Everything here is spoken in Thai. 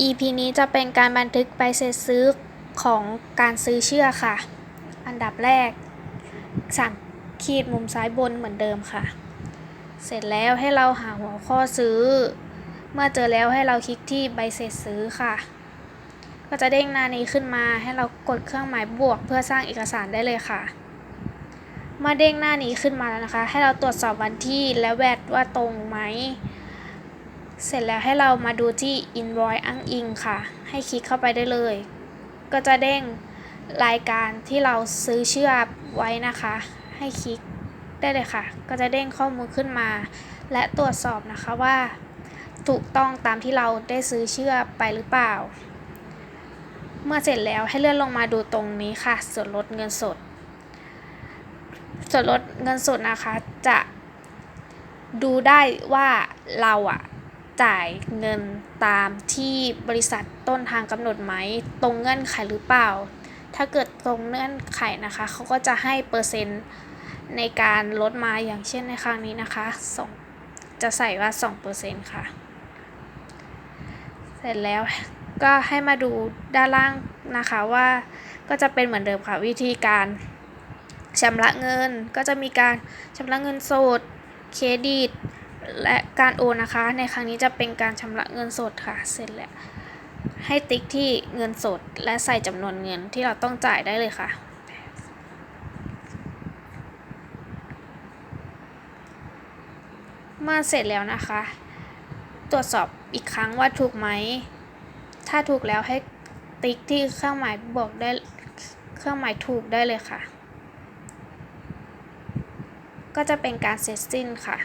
EP นี้จะเป็นการบันทึกใบเสร็จซื้อของการซื้อเชื่อค่ะ อันดับแรกสั่งขีดมุมซ้ายบนเหมือนเดิมค่ะ เสร็จแล้วให้เราหาหัวข้อซื้อ เมื่อเจอแล้วให้เราคลิกที่ใบเสร็จซื้อค่ะ ก็จะเด้งหน้านี้ขึ้นมาให้เรากดเครื่องหมายบวกเพื่อสร้างเอกสารได้เลยค่ะ เมื่อเด้งหน้านี้ขึ้นมาแล้วนะคะ ให้เราตรวจสอบวันที่และแวดว่าตรงไหม เสร็จแล้วให้เรามาดูที่ invoice อ้างอิงค่ะ ให้คลิกเข้าไปได้เลย ก็จะเด้งรายการที่เราซื้อเชื่อไว้นะคะ ให้คลิกได้เลยค่ะ ก็จะเด้งข้อมูลขึ้นมา และตรวจสอบนะคะว่า ถูกต้องตามที่เราได้ซื้อเชื่อไปหรือเปล่า เมื่อเสร็จแล้วให้เลื่อนลงมาดูตรงนี้ค่ะ ส่วนลดเงินสด ส่วนลดเงินสดนะคะจะดูได้ว่าเราอะ จ่ายเงินตามที่บริษัทต้นทางกำหนดไหม ตรงเงื่อนไขหรือเปล่า ถ้าเกิดตรงเงื่อนไขนะคะเขาก็จะให้เปอร์เซ็นต์ในการลดมาอย่างเช่นในครั้งนี้นะคะสองจะใส่ว่า 2%ค่ะ เสร็จแล้วก็ให้มาดูด้านล่างนะคะว่าก็จะเป็นเหมือนเดิมค่ะวิธีการชำระเงินก็จะมีการชำระเงินสดเครดิต และการโอนนะคะ ในครั้งนี้จะเป็นการชำระเงินสดค่ะ เสร็จแล้ว ให้ติ๊กที่เงินสดและใส่จำนวนเงินที่เราต้องจ่ายได้เลยค่ะ เมื่อเสร็จแล้วนะคะ ตรวจสอบอีกครั้งว่าถูกไหม ถ้าถูกแล้วให้ติ๊กที่เครื่องหมายบวกได้เครื่องหมายถูกได้เลยค่ะ ก็จะเป็นการเสร็จสิ้นค่ะ